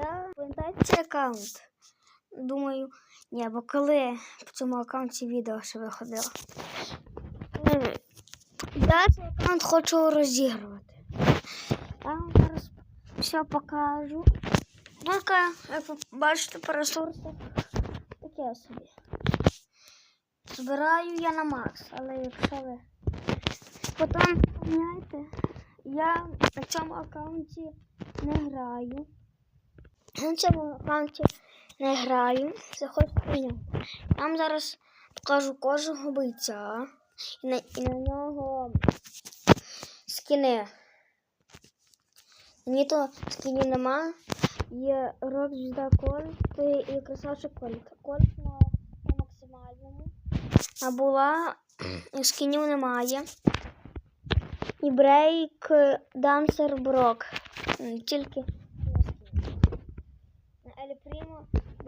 Я пам'ятаю аккаунт. Думаю, ні, бо коли в цьому аккаунті відео ще виходило. Я цей аккаунт хочу розігрувати. Я вам зараз все покажу. Тільки, як ви бачите, по ресурсах таке собі. Збираю я на Макс, але якщо ви потім поміняєте, я на цьому аккаунті не граю. На цьому аккаунті не граю. Хуйня. Я вам зараз покажу кожного бойця і на, і на нього скини. Ні то скинів нема. Є рок звізда Кольт і красавчик Кольт. Кольт на, на максимальному. А була скинів немає. І брейк Дансер Брок. Тільки на скін. На Елі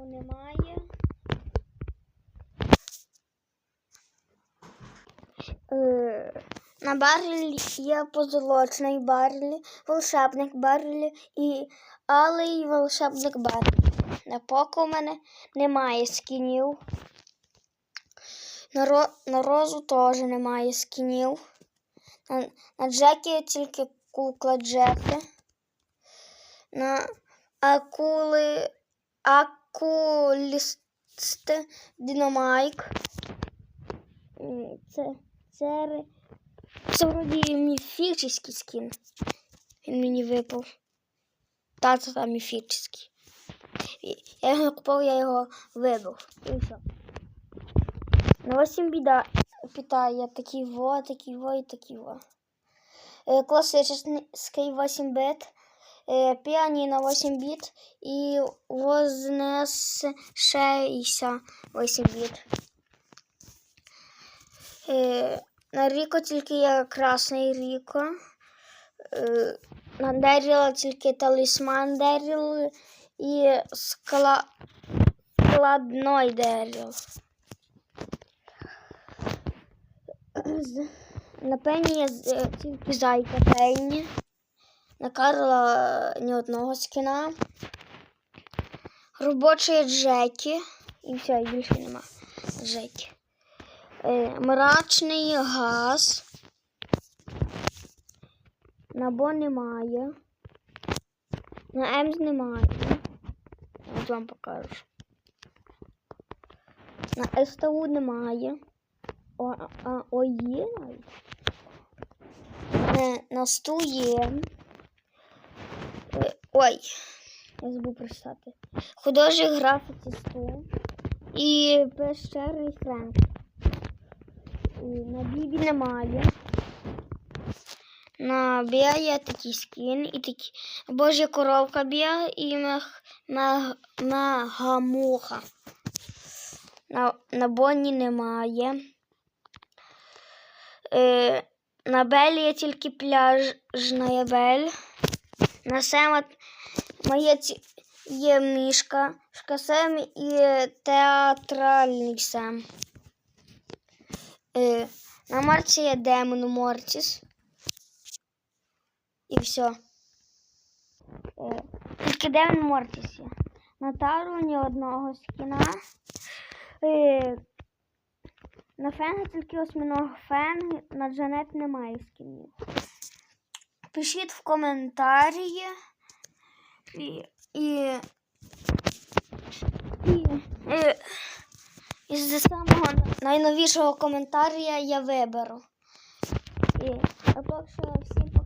Прімо немає. Е, На Барлі є позолочений Барлі, волшебник Барлі і алий волшебник Барлі. На поки у мене немає скінів. На, ро, на розу теж немає скінів. На, на Джекі тільки кукла Джеки. На акули акулісти Динамайк. Це, це, це вроді міфічний скін. Він мені випав. Та, це там міфічний. Я його купив, я його вибив. І все. На 8 біда питає такий во, такий во і такий во. Е, Класичний 8 бит, е, піаніно 8 біт і вознес 68 біт. Е, На Ріко тільки є красний Ріко. Е, На Деріла тільки талісман Деріл і скла... складной Деріл. На Пенні є е, тільки зайка Пенні. На Карла е, ні одного скіна. Робочий Джекі. І все, і більше нема. Джекі. Е, мрачний газ. На Бо немає. На Емз немає. От вам покажу. На СТУ немає. О, а, о є навіть. Е, на сту є. Ой, я забув прочитати. Художник графіці сту. І пещерний Френк. На Бібі немає. На Біа є такий скін і такі. Божа коровка Біа і мех, мег, мегамуха. На, на Бонні немає. Е, на Белі є тільки пляжна Бель. На Сема моє ці- є мішка, шка Сем і театральний Сем. Е, на Марці є Демон Мортіс. І все. Е, тільки Демон Мортіс є. На Тару ні одного скіна. Е, на Фенга тільки осьминого Фенг, на Джанет немає скінів. Пишіть в коментарі. І, і, і, і, із самого найновішого коментаря я виберу. І, а поки що всім пока.